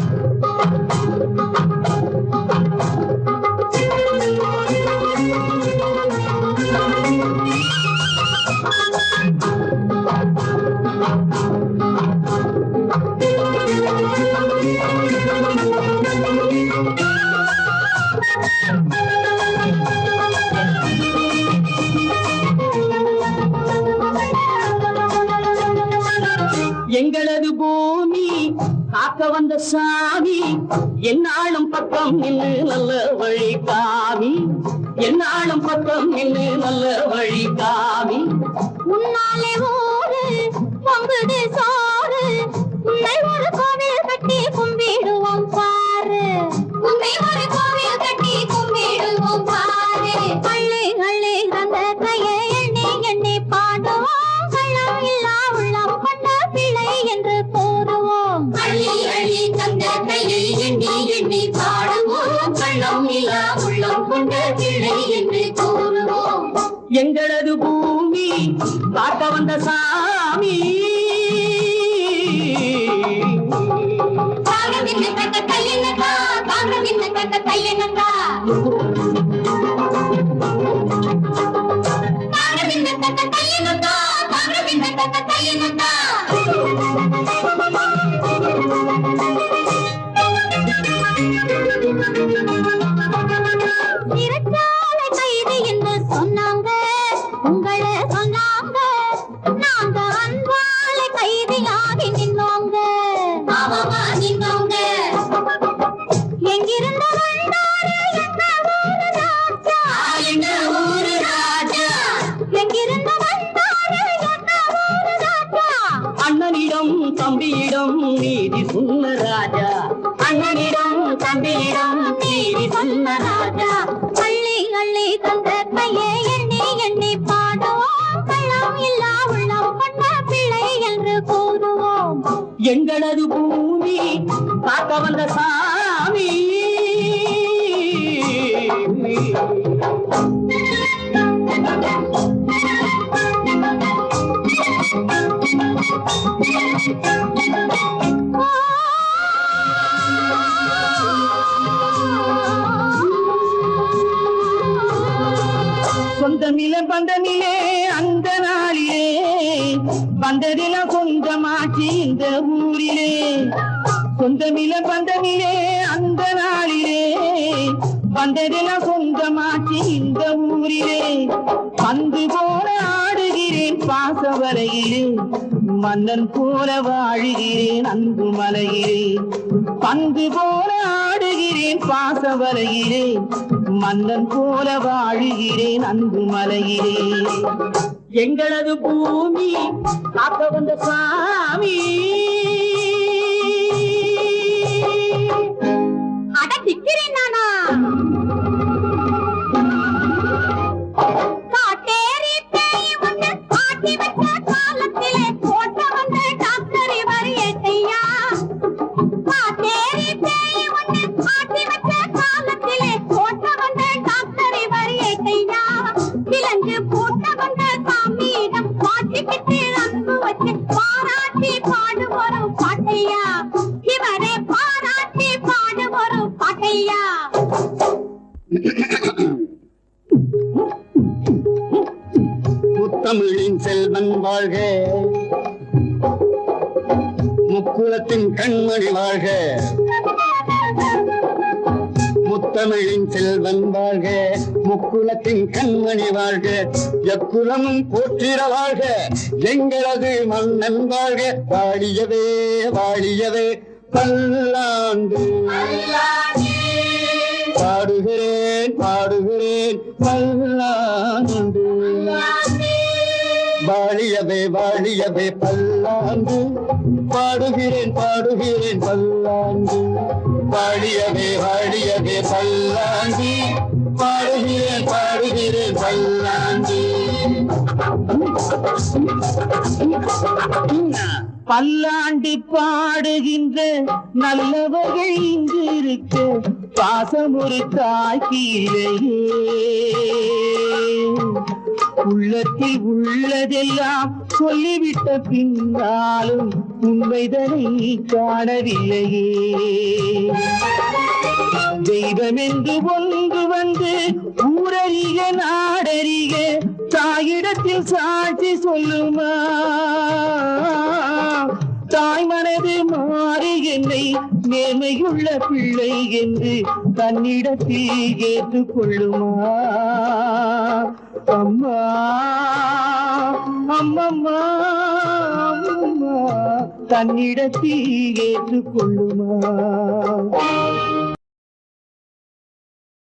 Thank you. காக்க வந்த சாமி என்னாலும் பக்கம் நின்று நல்ல வழி காமி. என்னாலும் பக்கம் நின்று நல்ல வழி காமி. உன்னாலே ஊரு பொங்குது சோறு. உன்னை ஒரு கோவில் கட்டி கும்பிடுவோம் பாரு. உன்னை ஒரு கோவில் கட்டி கும்பிடுவோம் பாரு. அள்ளி காக்க வந்த சாமி எங்களது பூமி காக்க வந்த சாமி. சொந்தமில பந்தமிலே அந்த நாளிலே வந்ததில சொந்தமாச்சு இந்த ஊரிலே. சொந்தமில பந்தமிலே அந்த நாளிலே. வந்ததில சொந்தமாச்சு இந்த ஊரிலே. வந்து போல ஆடுகிறேன் பாசவரையிலே மன்னன் போல வாழுகிறேன் அன்பு மலையிலே பந்து போல ஆடுகிறேன் பாசவரையிலே மன்னன் போல வாழுகிறேன் அன்பு மலையிலே எங்களது பூமி காக்க வந்த சாமி அட திக்கிறேன் நானா. முத்தமிழின் செல்வன் வாழ்க. முக்குலத்தின் கண்மணி வாழ்க. முத்தமிழின் செல்வன் வாழ்க. முக்குலத்தின் கண்மணி வாழ்க. எக்குலமும் போற்றிட வாழ்க. எங்களது மன்னன் வாழ்க. வாழியவே வாழியவே. பல்லாண்டு. பாடுகிறேன் பாடுகிறேன். பல்லாண்டு வாழியவே வாழியவே பல்லாண்டு பாடுகிறேன் பாடுகிறேன் பல்லாண்டு வாழியவே வாழியவே பல்லாண்டு பாடுகிறேன் பாடுகிறேன் பல்லாண்டு பல்லாண்டு பாடுகின்ற நல்லவகை இங்கு இருக்க பாசம் ஒரு தாய் உள்ளத்தில் உள்ளதெல்லாம் சொல்லிவிட்ட பின்னாலும் உண்மைதனை காணவில்லையே. தெய்வம் என்று ஒன்று வந்து ஊரறிக நாடறிக தாயிடத்தில் சாட்சி சொல்லுமா? தாய் மனது மாறி என்னை நேர்மையுள்ள பிள்ளை என்று தன்னிடத்தில் ஏற்றுக்கொள்ளுமா? அம்மா அம்மம்மா அம்மம்மா தன்னிடத்தில் ஏற்றுக்கொள்ளுமா?